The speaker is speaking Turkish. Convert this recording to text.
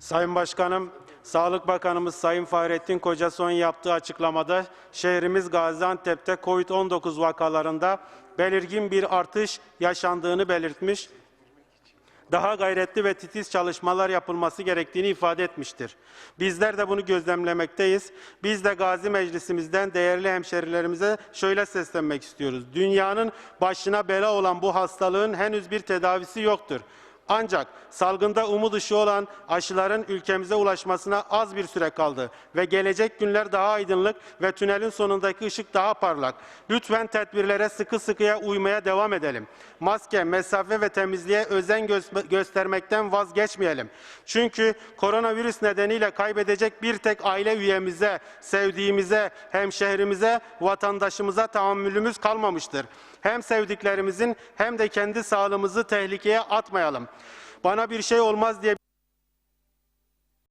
Sayın Başkanım, Sağlık Bakanımız Sayın Fahrettin Koca son yaptığı açıklamada şehrimiz Gaziantep'te COVID-19 vakalarında belirgin bir artış yaşandığını belirtmiş, daha gayretli ve titiz çalışmalar yapılması gerektiğini ifade etmiştir. Bizler de bunu gözlemlemekteyiz. Biz de Gazi Meclisimizden değerli hemşerilerimize şöyle seslenmek istiyoruz. Dünyanın başına bela olan bu hastalığın henüz bir tedavisi yoktur. Ancak salgında umut ışığı olan aşıların ülkemize ulaşmasına az bir süre kaldı ve gelecek günler daha aydınlık ve tünelin sonundaki ışık daha parlak. Lütfen tedbirlere sıkı sıkıya uymaya devam edelim. Maske, mesafe ve temizliğe özen gö- göstermekten vazgeçmeyelim. Çünkü koronavirüs nedeniyle kaybedecek bir tek aile üyemize, sevdiğimize, hemşehrimize, vatandaşımıza tahammülümüz kalmamıştır. Hem sevdiklerimizin hem de kendi sağlığımızı tehlikeye atmayalım. Bana bir şey olmaz diye